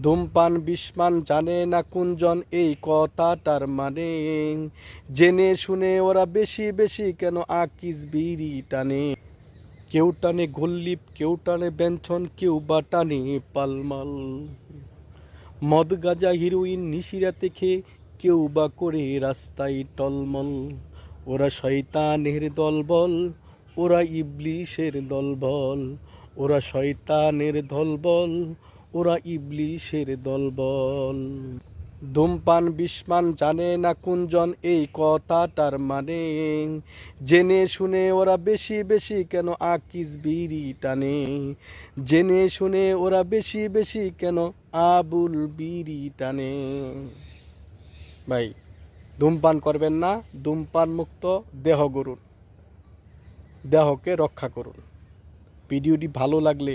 ধূমপান বিস্মান জানে না কুঞ্জন এই কথাটার মানে। জেনে শুনে ওরা বেশি বেশি কেন আকিস বিড়ি টানে। কেউ টানে গোল্লিপ কেউ টানে ব্যঞ্চন কেউ বা টানে পালমাল। মদ গাজা, হিরোইন নিশিরাতে খেয়ে কেউ বা করে রাস্তায় টলমল। ওরা শয়তানের দলবল, ওরা ইবলিশের দলবল, ওরা শয়তানের দলবল ওরা ইবলিশের দলবল। ধূমপান বিস্মান জানে না কুঞ্জন এই কথাটার মানে। জেনে শুনে ওরা বেশি বেশি কেন আকিস বিড়ি টানে। জেনে শুনে ওরা বেশি বেশি কেন আবুল বিড়ি টানে। ভাই, ধূমপান করবেন না, ধূমপান মুক্ত দেহ গরুন দেহকে রক্ষা করুন। ভিডিওটি ভালো লাগলে